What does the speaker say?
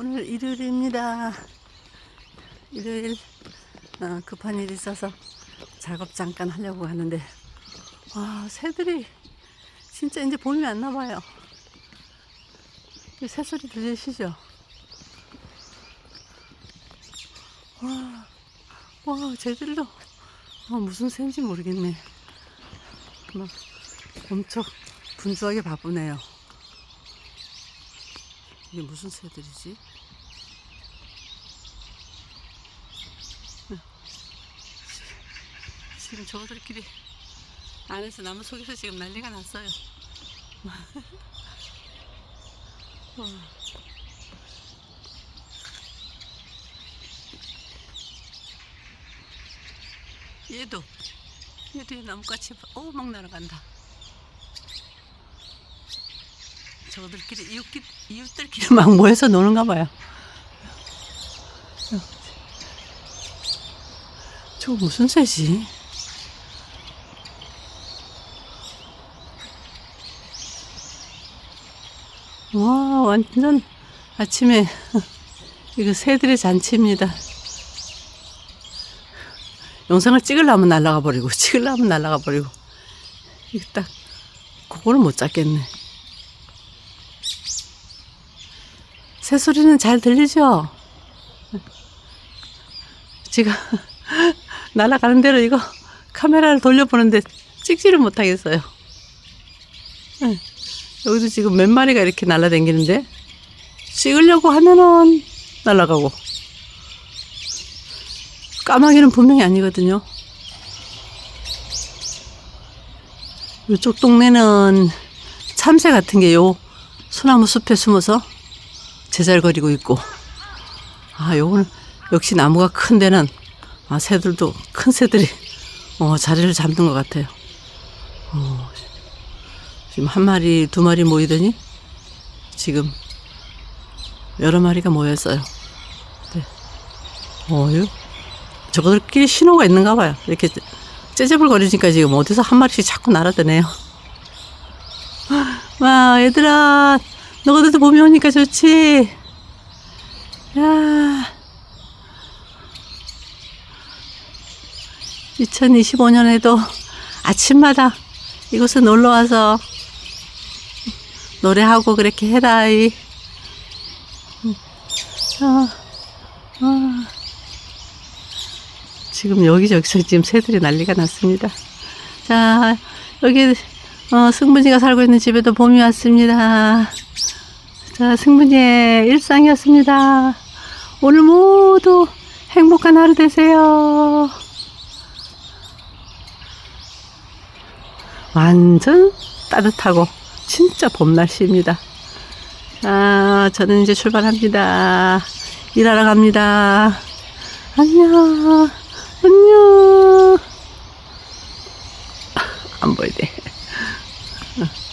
오늘 일요일입니다. 일요일 어, 급한 일이 있어서 작업 잠깐 하려고 하는데 와 새들이 진짜 이제 봄이 왔나 봐요. 이 새소리 들리시죠? 와, 와 쟤들도 아, 무슨 새인지 모르겠네. 막 엄청 분주하게 바쁘네요. 이게 무슨 새들이지? 지금 저들끼리 안에서 나무 속에서 지금 난리가 났어요. 와. 얘도 얘도 얘 나뭇가지 어막 날아간다. 저들끼리 이웃끼, 이웃들끼리 막 모여서 노는가 봐요. 저거 무슨 새지? 와, 완전 아침에 이거 새들의 잔치입니다. 영상을 찍으려면 날아가 버리고, 찍으려면 날아가 버리고. 이거 딱, 그거를 못 잡겠네. 새소리는 잘 들리죠? 지금 날아가는 대로 이거 카메라를 돌려보는데 찍지를 못하겠어요. 응. 여기도 지금 몇 마리가 이렇게 날아다니는데 찍으려고 하면은 날아가고 까마귀는 분명히 아니거든요. 이쪽 동네는 참새 같은 게 요 소나무 숲에 숨어서 제잘거리고 있고. 아 요거는 역시 나무가 큰 데는 아 새들도 큰 새들이 어 자리를 잡는 것 같아요. 어, 지금 한 마리 두 마리 모이더니 지금 여러 마리가 모였어요. 네. 어 요, 저거들끼리 신호가 있는가 봐요. 이렇게 째째불 거리니까 지금 어디서 한 마리씩 자꾸 날아드네요. 와 얘들아 너희들도 봄이 오니까 좋지. 야. 2025년에도 아침마다 이곳에 놀러 와서 노래하고 그렇게 해라. 이. 아, 아. 지금 여기저기서 지금 새들이 난리가 났습니다. 자, 여기 어, 승분이가 살고 있는 집에도 봄이 왔습니다. 자, 승분이의 일상이었습니다. 오늘 모두 행복한 하루 되세요. 완전 따뜻하고 진짜 봄 날씨입니다. 아, 저는 이제 출발합니다. 일하러 갑니다. 안녕. 안녕. 안 보이네. Huh.